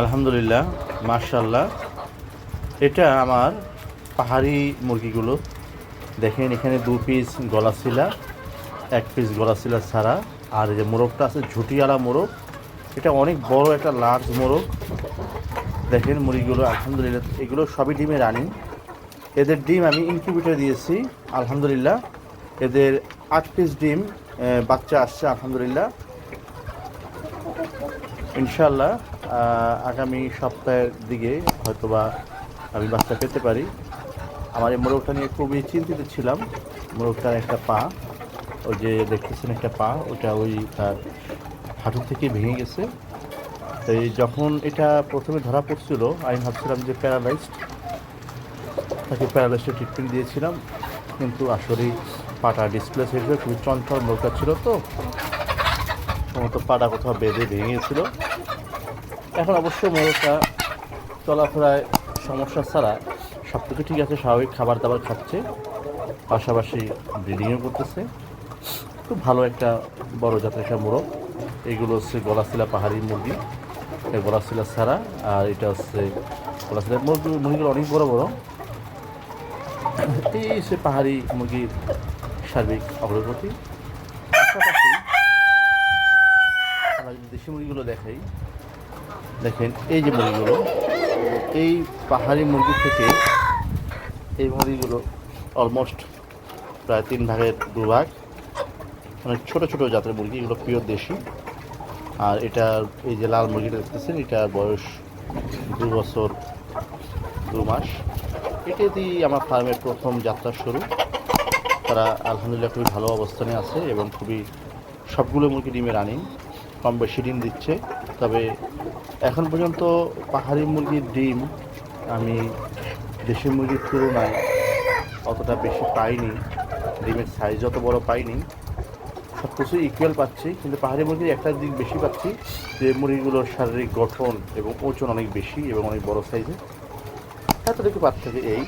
আলহামদুলিল্লাহ মার্শাল্লাহ এটা আমার পাহাড়ি মুরগিগুলো। দেখেন, এখানে দু পিস গলাশিলা, এক পিস গলাশিলা ছাড়া। আর যে মোরগটা আছে ঝুটিয়ালা মোরগ। এটা অনেক বড় একটা লার্জ মোরগ। দেখেন মুরগিগুলো, আলহামদুলিল্লাহ, এগুলো সবই ডিমে রানি। এদের ডিম আমি ইনকিউবেটর দিয়েছি, আলহামদুলিল্লাহ। এদের আট পিস ডিম বাচ্চা আসছে, আলহামদুলিল্লাহ। ইনশাল্লাহ আগামী সপ্তাহের দিকে হয়তোবা আমি বাচ্চা পেতে পারি। আমার এই মোরগটা নিয়ে খুবই চিন্তিত ছিলাম। মোরগটার একটা পা, ওই যে দেখতেছেন একটা পা, ওটা ওই তার হাঁটু থেকে ভেঙে গেছে। তো এই যখন এটা প্রথমে ধরা পড়ছিল, আমি ভাবছিলাম যে প্যারালাইজড তাকে প্যারালাইসের ট্রিটমেন্ট দিয়েছিলাম। কিন্তু আসলেই পাটা ডিসপ্লেস হয়েছিল খুবই চঞ্চল মোরগটা ছিল তো। সম্ভবত পাটা কোথাও বেঁধে ভেঙে গেছিল। এখন অবশ্য মোরগটা চলাফেরায় সমস্যা ছাড়া সব কিছু ঠিক আছে, স্বাভাবিক খাবার দাবার খাচ্ছে, পাশাপাশি ব্রিডিংও করতেছে। খুব ভালো একটা বড় জাতের একটা মোরগ। এইগুলো হচ্ছে গলাশিলা পাহাড়ি মুরগি। গলাশিলা ছাড়া, আর এটা হচ্ছে গলাশিলা মুরগি, মুরগিগুলো অনেক বড় বড়। এই সে পাহাড়ি মুরগির সার্বিক অগ্রগতি। পাশাপাশি দেশি মুরগিগুলো দেখাই দেখেন, এই যে মুরগিগুলো, এই পাহাড়ি মুরগি থেকে এই মুরগিগুলো অলমোস্ট প্রায় তিন ভাগের দু ভাগ। অনেক ছোটো ছোটো জাতের মুরগি, এগুলো পিওর দেশি। আর এটা, এই যে লাল মুরগিটা দেখতেছেন এটার বয়স দু বছর, দু মাস। এটা দিয়ে আমার ফার্মের প্রথম যাত্রা শুরু। তারা আলহামদুলিল্লাহ খুবই ভালো অবস্থানে আছে এবং খুবই সবগুলো মুরগি ডিমে রানিং। কম বেশি ডিম দিচ্ছে। তবে এখন পর্যন্ত পাহাড়ি মুরগির ডিম আমি দেশি মুরগির তুলনায় অতটা বেশি পাইনি। ডিমের সাইজ অত বড় পাইনি। সব কিছু ইকুয়াল পাচ্ছি, কিন্তু পাহাড়ি মুরগির একটা দিক বেশি পাচ্ছি যে মুরগিগুলোর শারীরিক গঠন এবং ওজন অনেক বেশি এবং অনেক বড় সাইজের এতটুকু পার্থক্য এই।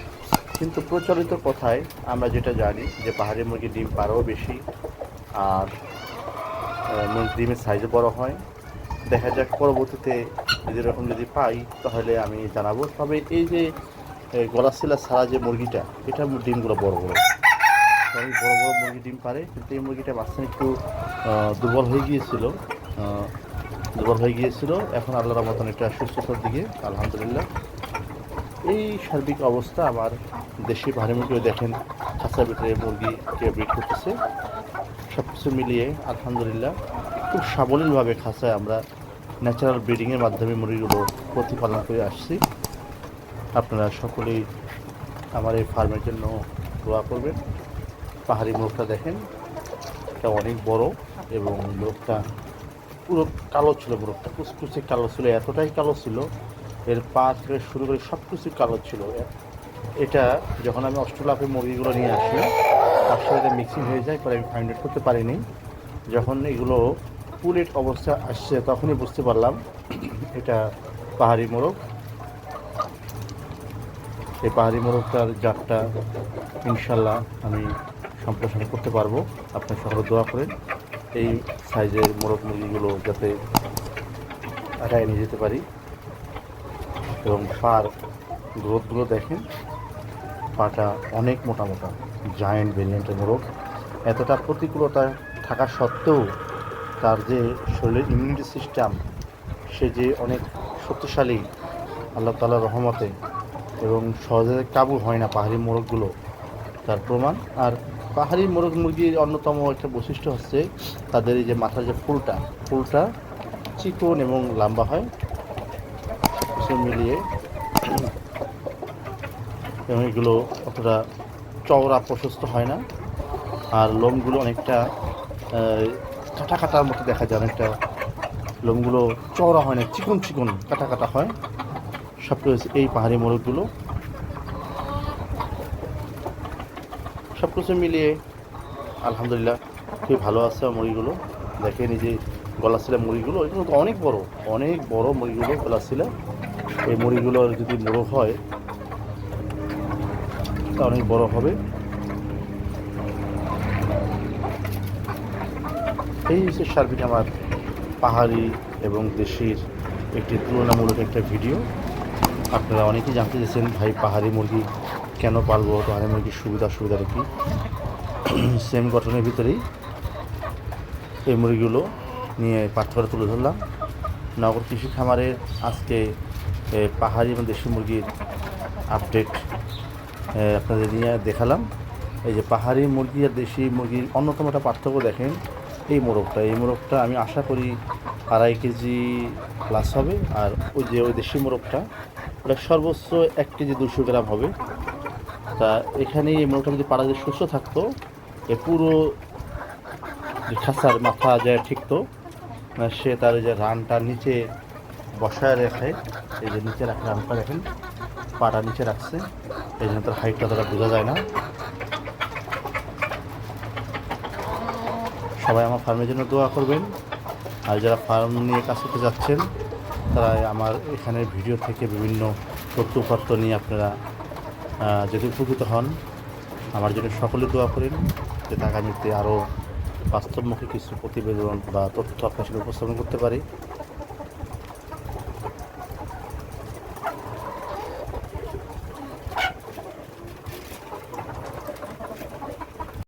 কিন্তু প্রচলিত কথায় আমরা যেটা জানি যে পাহাড়ি মুরগির ডিম পারও বেশি আর ডিমের সাইজও বড় হয়। দেখা যাক, পরবর্তীতে যদি এরকম যদি পাই, তাহলে আমি জানাব। তবে এই যে গলাশিলা ছাড়া যে মুরগিটা, এটা ডিমগুলো বড় বড়। অনেক বড় বড় মুরগি ডিম পারে, কিন্তু এই মুরগিটা বাচ্চা একটু দুর্বল হয়ে গিয়েছিল। দুর্বল হয়ে গিয়েছিল। এখন আল্লাহর মতন একটা সুস্থতার দিকে, আলহামদুলিল্লাহ। এই সার্বিক অবস্থা আমার দেশি ভারী মুরগিও দেখেন খাঁচার ভিতরে মুরগিকে ব্রিড করতেছে। সব কিছু মিলিয়ে, আলহামদুলিল্লাহ, খুব সাবলীলভাবে খাঁচায় আমরা ন্যাচারাল ব্রিডিংয়ের মাধ্যমে মুরগিগুলো প্রতিপালন করে আসছি। আপনারা সকলেই আমার এই ফার্মের জন্য দোয়া করবেন। পাহাড়ি মোরগটা দেখেন, এটা অনেক বড় এবং মোরগটা পুরো কালো ছিল মোরগটা কুচকুচে কালো ছিল, এতটাই কালো ছিল। এর পা থেকে শুরু করে সব কিছু কালো ছিল। এটা যখন আমি অস্ট্রেলাপে মুরগিগুলো নিয়ে আসি তার সাথে মিক্সিং হয়ে যায়, পরে আমি ফাইন্ড করতে পারিনি। যখন এগুলো পুলেট অবস্থা আসছে তখনই বুঝতে পারলাম এটা পাহাড়ি মোরগ। এই পাহাড়ি মোরগটার জাতটা ইনশাল্লাহ আমি সম্প্রসারণ করতে পারব। আপনার সকলে দোয়া করেন এই সাইজের মোরগ মুরগিগুলো যাতে আগায় নিয়ে যেতে পারি এবং পার গ্রোথগুলো দেখেন, পাটা অনেক মোটা মোটা জায়েন্ট ভেরিয়েন্টের মোরগ। এতটা প্রতিকূলতা থাকা সত্ত্বেও তার যে শরীরের ইমিউনিটি সিস্টেম সে যে অনেক শক্তিশালী, আল্লাহ তালার রহমতে এবং সহজে কাবু হয় না পাহাড়ি মোরগগুলো, তার প্রমাণ। আর পাহাড়ি মোরগ মুরগির অন্যতম একটা বৈশিষ্ট্য হচ্ছে তাদের এই যে মাথার যে ফুলটা ফুলটা চিকন এবং লম্বা হয়। সে মিলিয়ে এবং এগুলো অতটা চওড়া প্রশস্ত হয় না। আর লোমগুলো অনেকটা কাটা কাটার মতো দেখা যায় অনেকটা। লোমগুলো চওড়া হয় না, চিকন চিকন কাটা কাটা হয়। সব কিছু এই পাহাড়ি মোরগগুলো সব কিছু মিলিয়ে আলহামদুলিল্লাহ খুবই ভালো আছে আমার দেখে এই যে গলাশিলা মুরগিগুলো এগুলো তো অনেক বড় অনেক বড় মুরগিগুলো গলাশিলা। এই মুরগিগুলোর যদি মোরগ হয়, তা অনেক বড় হবে। এই হচ্ছে সার্বিক আমার পাহাড়ি এবং দেশির একটি তুলনামূলক একটা ভিডিও। আপনারা অনেকেই জানতে চেয়েছেন, ভাই, পাহাড়ি মুরগি কেন পালবো? পাহাড়ি মুরগির সুবিধা অসুবিধা কি? সেম গঠনের ভিতরেই এই মুরগিগুলো নিয়ে পার্থক্য তুলে ধরলাম। নগর কৃষি খামারের আজকে পাহাড়ি এবং দেশি মুরগির আপডেট আপনাদের নিয়ে দেখালাম। এই যে পাহাড়ি মুরগি আর দেশি মুরগির অন্যতম একটা পার্থক্য দেখেন এই মোরগটা এই মোরগটা আমি আশা করি আড়াই কেজি প্লাস হবে। আর ওই যে ওই দেশি মোরগটা, ওটা সর্বোচ্চ এক কেজি দুশো গ্রাম হবে। তা এখানে এই মোরগটা যদি পাড়া যদি সুস্থ থাকতো, এ পুরো যে খাঁচার মাথা যায় ঠিকতো সে তার যে রানটা নিচে বসায় রেখে, এই যে নিচে রাখে রানটা দেখেন পাটা নিচে রাখছে, এই জন্য তার হাইটটা তারা বোঝা যায় না। সবাই আমার ফার্মের জন্য দোয়া করবেন। আর যারা ফার্ম নিয়ে কাজ করতে যাচ্ছেন, তারা আমার এখানে ভিডিও থেকে বিভিন্ন তথ্য তথ্যপত্র নিয়ে আপনারা যদি উপকৃত হন, আমার জন্য সকলে দোয়া করেন যাতে আগামীতে আরও বাস্তবমুখী কিছু প্রতিবেদন বা তথ্য আপনার সাথে উপস্থাপন করতে পারি।